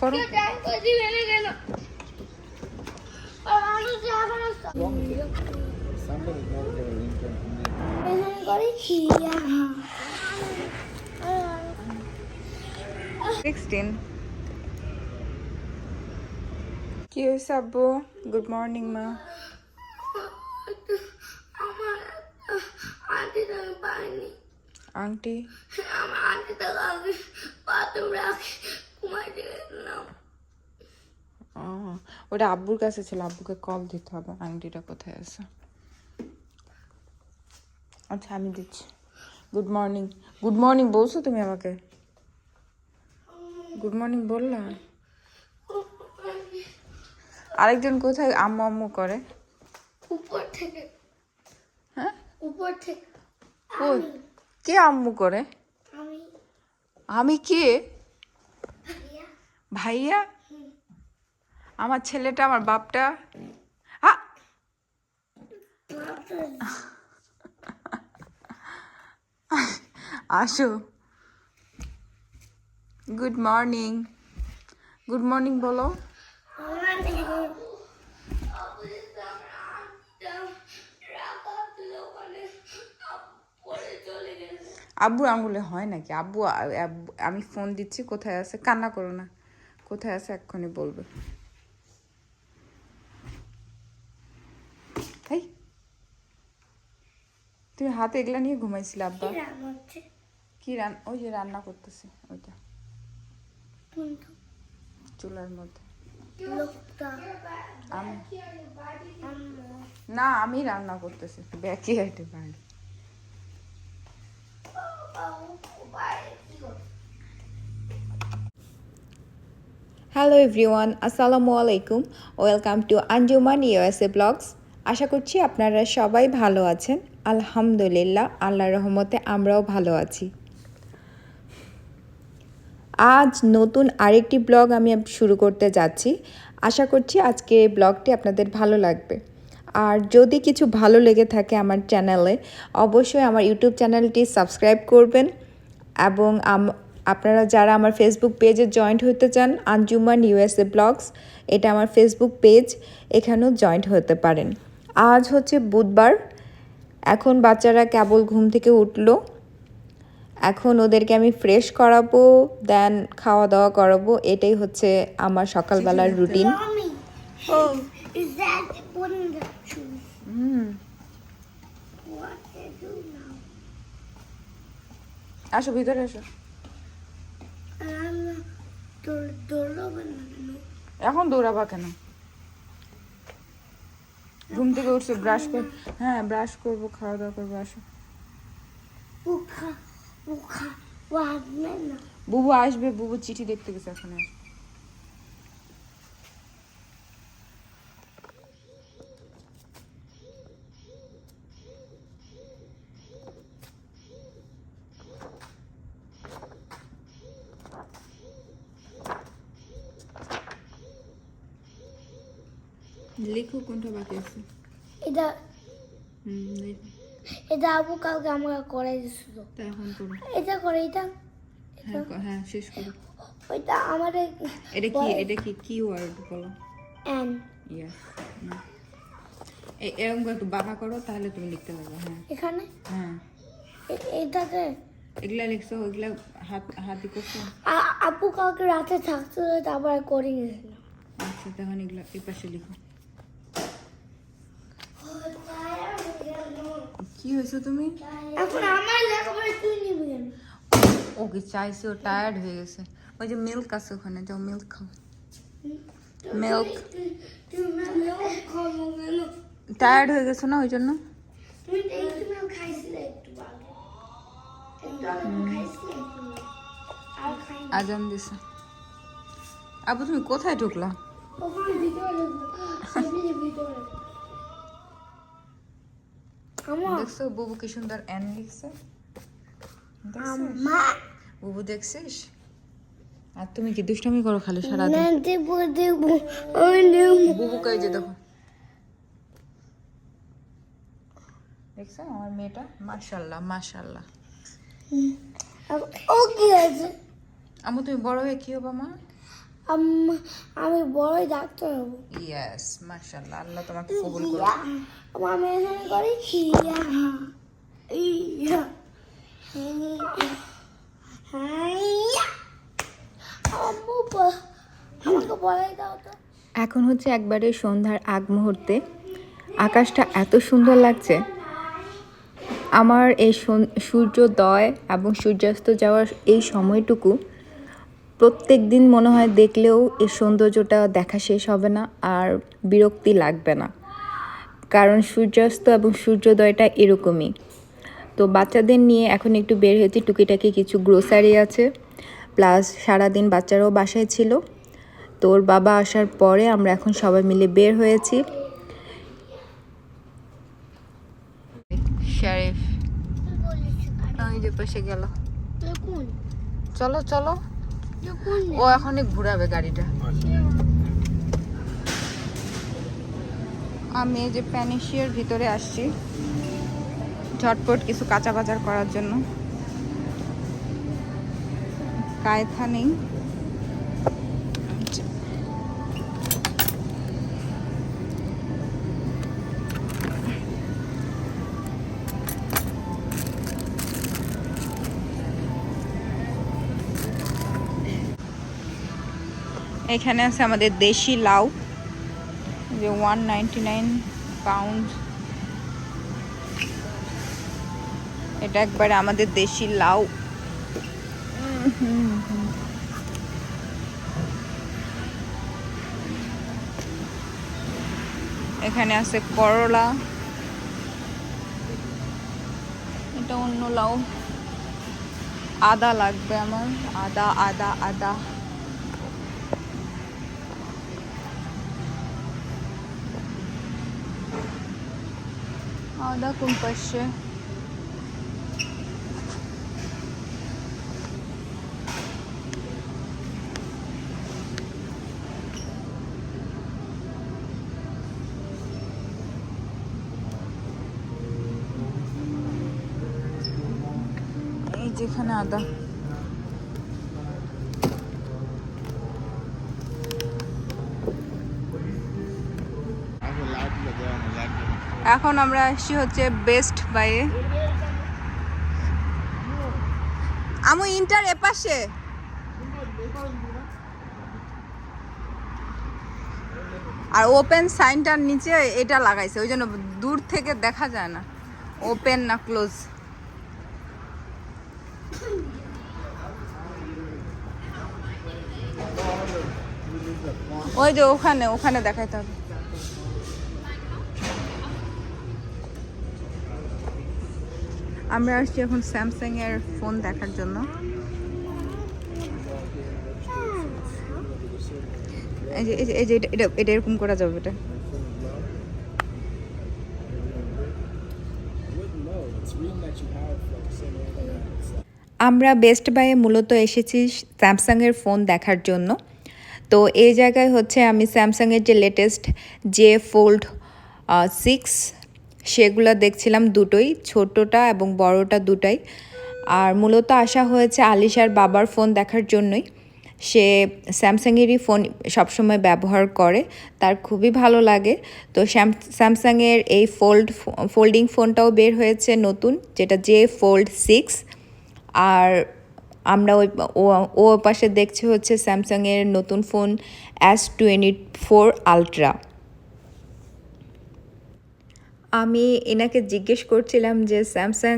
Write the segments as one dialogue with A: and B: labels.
A: করো। সিক্সটিন কি হয়েছে আব্বু? গুড মর্নিং মা। আন্টি
B: আমার আন্টিটা আগে বাথরুম রাখি।
A: ওটা আব্বুর কাছে ছিল আব্বুকে কল দিতে হবে আংটিটা কোথায় আছে? আচ্ছা আমি দিচ্ছি। গুড মর্নিং গুড মর্নিং বলছো তুমি আমাকে? গুড মর্নিং বললা? আরেকজন কোথায়? আম্মু আম্মু করে।
B: উপর থেকে।
A: হ্যাঁ?
B: উপর থেকে।
A: কে আম্মু করে?
B: আমি।
A: আমি কে?
B: ভাইয়া?
A: আমার ছেলেটা, আমার বাপটা? আসো। গুড মর্নিং গুড মর্নিং বলো। আব্বু আঙ্গুলে হয় নাকি? আব্বু- আমি ফোন দিচ্ছি, কোথায় আছে? কান্না করো না। কোথায় আছে এক্ষুনি বলবে। তাই তুমি হাতে এগুলা নিয়ে ঘুমাইছিলে আব্বা?
B: কি রান্না
A: রান ওই যে রান্না করতেছে ওইটা। চুলার মধ্যে। আমি। না আমি রান্না করতেছি। ব্যাকি হাইটে বাড়ি
B: বাইরে কি করছে
C: হ্যালো এভরিওয়ান আসসালামু আলাইকুম welcome to Anjuman USA blogs আশা করছি আপনারা সবাই ভালো আছেন। আলহামদুলিল্লাহ, আল্লাহর রহমতে আমরাও ভালো আছি। আজ নতুন আরেকটি ব্লগ আমি শুরু করতে যাচ্ছি। আশা করছি আজকে ব্লগটি আপনাদের ভালো লাগবে। আর যদি কিছু ভালো লেগে থাকে আমার চ্যানেলে, অবশ্যই আমার ইউটিউব চ্যানেলটি সাবস্ক্রাইব করবেন এবং আপনারা যারা আমার ফেসবুক পেজে জয়েন্ট হতে চান আঞ্জুমান ইউএসএ ব্লগস এটা আমার ফেসবুক পেজ এখানেও জয়েন্ট হতে পারেন। আজ হচ্ছে বুধবার এখন বাচ্চারা কেবল ঘুম থেকে উঠল। এখন ওদেরকে আমি ফ্রেশ করাবো দেন খাওয়া দাওয়া করাবো এটাই হচ্ছে আমার সকালবেলার রুটিন?
A: আসো ভিতরে আসো। এখন দৌড়াবা কেন? ঘুম থেকে উঠছে ব্রাশ কর হ্যাঁ ব্রাশ করব খাওয়া দাওয়া করব আসো। বুবু আসবে বুবু চিঠি দেখতে গেছে এখন আসবে। লিখো কোনটা বাকি আছে?
B: এটা এটা আবু কালকে করে দিছিল।
A: এখন করো।
B: এটা করে এটা?
A: হ্যাঁ হ্যাঁ শেষ করো।
B: ওইটা আমাদের
A: এটা কি এটা কি কি ওয়ার্ড বলো
B: এন
A: ইয়েস এরকম করে একটু বাঁকা করো তাহলে তুমি লিখতে পারবে হ্যাঁ।
B: এখানে?
A: হ্যাঁ।
B: এটাতে
A: এগুলা লিখছো ওইগুলা হাত হাতি করছ?
B: আপু কাউকে রাতে থাকতে তারপর করে
A: আচ্ছা তখন এগুলা এই পাশে লিখো। কি হয়েছে তুমি
B: এখন আমার লেখাপড়া তুই নিবি কেন
A: ওকে চাইছে ও টায়ার্ড হয়ে গেছে ওই যে মিল্ক আছে ওখানে যাও মিল্ক খাও মিল্ক
B: তুই তুই মেলো খাব কেন
A: টায়ার্ড হয়ে গেছো না ওই জন্য
B: তুমি একটু মেলো খাইছিলে একটু আগে একটু আগে খাইছিলে একটু মেলো। আর খাই না।
A: আজান দিছে আবু তুমি কোথায় ঢুকলা দেখছ? বুবু কি সুন্দর এন লিখছে? বুবু দেখছিস? আর তুমি কি দুষ্টামি করো খালি বুবু কই যে দেখো। দেখছ আমার মেয়েটা? মাশাল্লাহ মাশাল্লাহ
B: ও কি আছে?
A: আমু তুমি বড় হয়ে কি হবা মা?
B: আম- আমি বড়ই ডাক্তার হব
A: ইয়েস মাশাআল্লাহ আল্লাহ তোমাকে কবুল করুক
B: ইয়া। আমি এখানে করি ইয়া ইয়া ইয়া।
C: এখন হচ্ছে একবারে সন্ধ্যার আগ মুহূর্তে আকাশটা এত সুন্দর লাগছে আমার এই সন- সূর্যোদয় এবং সূর্যাস্ত যাওয়ার এই সময়টুকু প্রত্যেক দিন মনে হয় দেখলেও এই সৌন্দর্যটা দেখা শেষ হবে না আর বিরক্তি লাগবে না। কারণ সূর্যাস্ত এবং সূর্যোদয়টা এরকমই। তো বাচ্চাদের নিয়ে এখন একটু বের হয়েছি টুকিটাকি কিছু গ্রোসারি আছে। প্লাস সারাদিন বাচ্চারাও বাসায় ছিল। তোর বাবা আসার পরে আমরা এখন সবাই মিলে বের হয়েছি।
A: শরীফ পাশে গেল। চলো চলো। ও এখনই ঘুরাবে গাড়িটা। আমি যে প্যানিশিয়ার ভিতরে আসছি। ঝটপট কিছু কাঁচা বাজার করার জন্য। কায়থা নেই। এখানে আছে আমাদের দেশি লাউ, যে ওয়ান নাইন পাউন্ড এটা একবারে আমাদের দেশি লাউ। এখানে আছে করলা। এটা অন্য লাউ। আদা লাগবে আমার। আদা আদা আদা। আদা কোন পাশে এই যেখানে আদা এখন আমরা আসছি হচ্ছে বেস্ট বাইয়ে আমু ইন্টার এপাশে আর ওপেন সাইনটার নিচে এটা লাগাইছে, ওই জন্য দূর থেকে দেখা যায় না। ওপেন না ক্লোজ ওই যে ওখানে ওখানে দেখাইতে হবে। আমরা আসছি এখন স্যামসাং এর ফোন দেখার জন্য। এই যে এটা- এটা এরকম করা যাবে এটা।
C: আমরা বেস্ট বাইয়ে মূলত এসেছি স্যামসাংয়ের ফোন দেখার জন্য। তো এই জায়গায় হচ্ছে আমি স্যামসাংয়ের যে লেটেস্ট যে ফোল্ড সিক্স সেগুলো দেখছিলাম দুটোই, ছোটোটা এবং বড়টা দুটাই। আর মূলত আসা হয়েছে আলিশার বাবার ফোন দেখার জন্যই। সে স্যামসাংয়েরই ফোন সবসময় ব্যবহার করে, তার খুবই ভালো লাগে। তো স্যাম স্যামসাংয়ের এই ফোল্ড, ফোল্ডিং ফোনটাও বের হয়েছে নতুন, যেটা জে ফোল্ড সিক্স। আর আমরা ওই, ও ও পাশে দেখছি হচ্ছে স্যামসাংয়ের নতুন phone S twenty four ultra. আমি এনাকে জিজ্ঞেস করছিলাম যে স্যামসাং,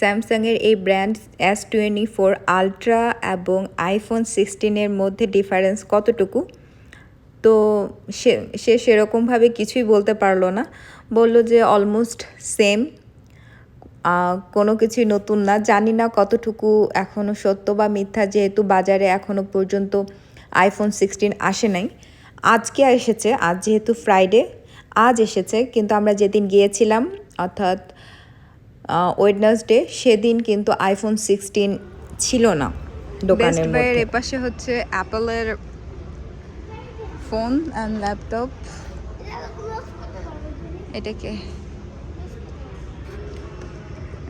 C: স্যামসাংয়ের এই brand S twenty four ultra এবং আইফোন সিক্সটিনের মধ্যে ডিফারেন্স কতটুকু? তো সে সে সেরকমভাবে কিছুই বলতে পারল না। বলল যে অলমোস্ট সেম কোনো কিছুই নতুন না। জানি না কতটুকু এখনও সত্য বা মিথ্যা, যেহেতু বাজারে এখনও পর্যন্ত আইফোন সিক্সটিন আসে নাই। আজকে এসেছে, আজ যেহেতু ফ্রাইডে আজ এসেছে কিন্তু আমরা যেদিন গিয়েছিলাম অর্থাৎ ওয়েডনেসডে সেদিন কিন্তু আইফোন সিক্সটিন ছিল না দোকানের মধ্যে।
A: এপাশে হচ্ছে অ্যাপেলের ফোন অ্যান্ড ল্যাপটপ এটাকে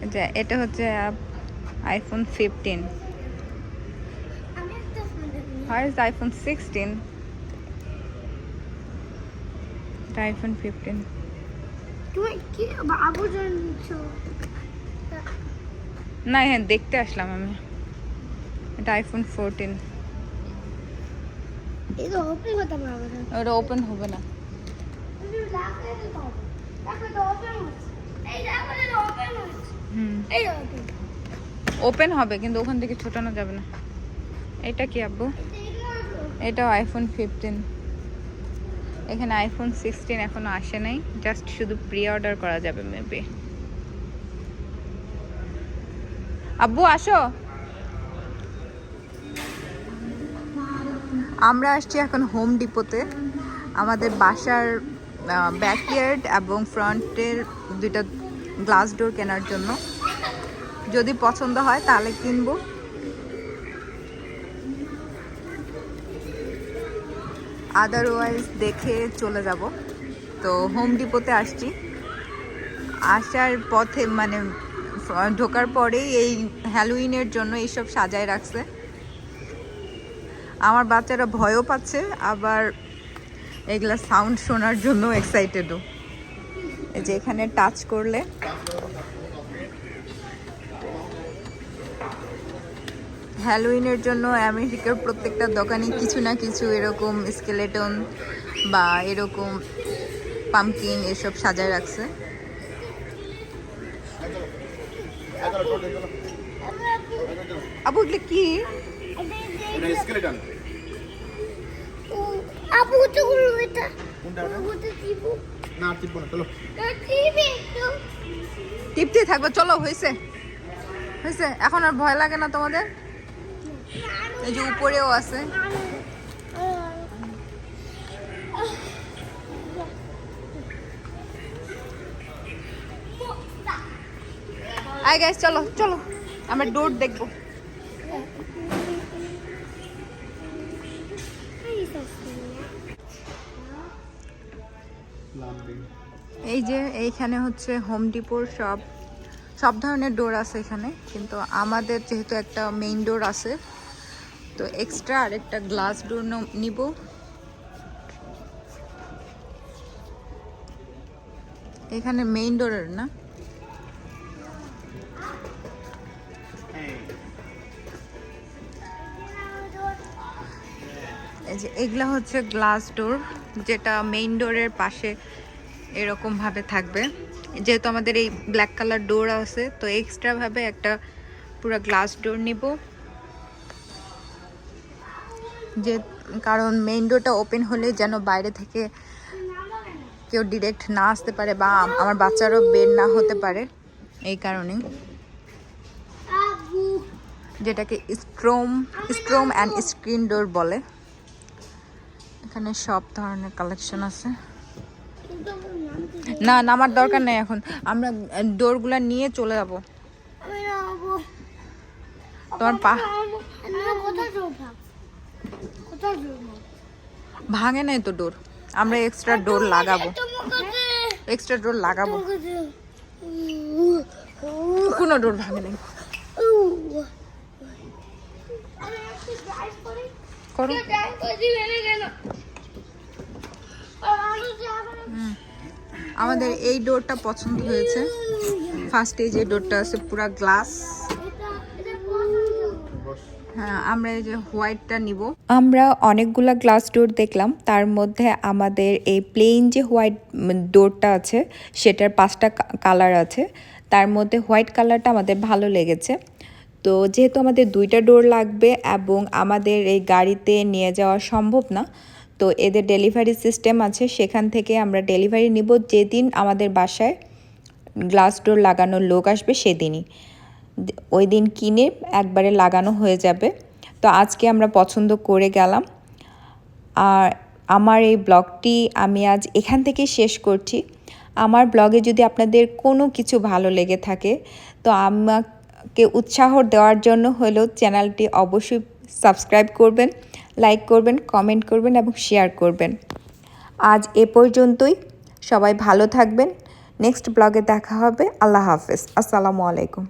A: এটা এটা হচ্ছে আইফোন ফিফটিন
B: আমি একটা ফোন দেখি
A: Where is the iPhone 16? IPhone 15.
B: তুমি কি বাবু জন নিচ্ছ?
A: না হ্যাঁ দেখতে আসলাম আমি। এটা আইফোন ফোরটিন ওটা ওপেন হবে না।
B: ওপেন
A: হবে কিন্তু ওখান থেকে ছোটানো যাবে না। এটা কি আব্বু? এটাও আইফোন ফিফটিন এখানে আইফোন সিক্সটিন এখনও আসে নাই জাস্ট শুধু প্রি অর্ডার করা যাবে মেবি আব্বু, আসো। আমরা আসছি এখন হোম ডিপোতে আমাদের বাসার ব্যাকইয়ার্ড এবং ফ্রন্টের দুইটা গ্লাস ডোর কেনার জন্য। যদি পছন্দ হয় তাহলে কিনবো। আদারওয়াইজ দেখে চলে যাব। তো হোম ডিপোতে আসছি। আসার পথে মানে ঢোকার পরেই এই হ্যালোইনের জন্য এইসব সাজায় রাখছে। আমার বাচ্চারা ভয়ও পাচ্ছে, আবার এগুলা সাউন্ড শোনার জন্য এক্সাইটেডও যে এখানে টাচ করলে। হ্যালোইনের জন্য আমেরিকার প্রত্যেকটা দোকানে কিছু না কিছু এরকম স্কেলেটন বা এরকম পামকিন এসব সাজায় রাখছে। আবু এগুলো কি?
B: তো এটা।
D: কোনটা ওটা?
B: ওটা
D: না টিপবো না চলো।
A: টিপতে থাকবে চলো হয়েছে। হয়েছে এখন আর ভয় লাগে না তোমাদের? এই যে উপরেও আছে। আই গাইস চলো চলো। আমরা ডোর দেখব। এই যে এইখানে হচ্ছে হোম ডিপোর সব সব ধরনের ডোর আছে এখানে, কিন্তু আমাদের যেহেতু একটা মেইন ডোর আছে, তো এক্সট্রা আরেকটা গ্লাস ডোর নিব। এখানে মেইন ডোরের না? যে এগুলা হচ্ছে গ্লাস ডোর যেটা মেইন ডোরের পাশে এরকম ভাবে থাকবে। যেহেতু আমাদের এই ব্ল্যাক কালার ডোর আছে, তো এক্সট্রা ভাবে একটা পুরো গ্লাস ডোর নিব। যে, কারণ মেইন ডোরটা ওপেন হলে যেন বাইরে থেকে কেউ ডিরেক্ট না আসতে পারে বা আমার বাচ্চারও বের না হতে পারে, এই কারণে। যেটাকে storm storm and screen door বলে। এখানে সব ধরনের কালেকশন আছে। না নামার দরকার নেই এখন। আমরা ডোরগুলা নিয়ে চলে যাব। তোমার পা ভাঙে? নাই তো ডোর আমরা এক্সট্রা ডোর লাগাবো। এক্সট্রা ডোর লাগাবো। কোনো ডোর ভাঙে নাই।
B: করি।
A: আমাদের এই ডোরটা পছন্দ হয়েছে। ফার্স্ট যে ডোরটা আছে, পুরা গ্লাস। হ্যাঁ আমরা যে হোয়াইটটা নিব।
C: আমরা অনেকগুলা গ্লাস ডোর দেখলাম। তার মধ্যে আমাদের এই প্লেন যে হোয়াইট ডোরটা আছে, সেটার পাঁচটা কালার আছে। তার মধ্যে হোয়াইট কালারটা আমাদের ভালো লেগেছে। তো যেহেতু আমাদের দুইটা ডোর লাগবে এবং আমাদের এই গাড়িতে নিয়ে যাওয়া সম্ভব না তো এদের ডেলিভারি সিস্টেম আছে, সেখান থেকে আমরা ডেলিভারি নিব যেদিন আমাদের বাসায় গ্লাস ডোর লাগানোর লোক আসবে সেদিনই। ওই দিন কিনে একবারে লাগানো হয়ে যাবে। তো আজকে আমরা পছন্দ করে গেলাম। আর আমার এই ব্লগটি আমি আজ এখান থেকে শেষ করছি। আমার ব্লগে যদি আপনাদের কোনো কিছু ভালো লেগে থাকে, তো আমাকে উৎসাহ দেওয়ার জন্য হলেও চ্যানেলটি অবশ্যই সাবস্ক্রাইব করবেন। লাইক করবেন কমেন্ট করবেন এবং শেয়ার করবেন। আজ এ পর্যন্তই। সবাই ভালো থাকবেন। নেক্সট ব্লগে দেখা হবে। আল্লাহ হাফেজ। আসসালামু আলাইকুম।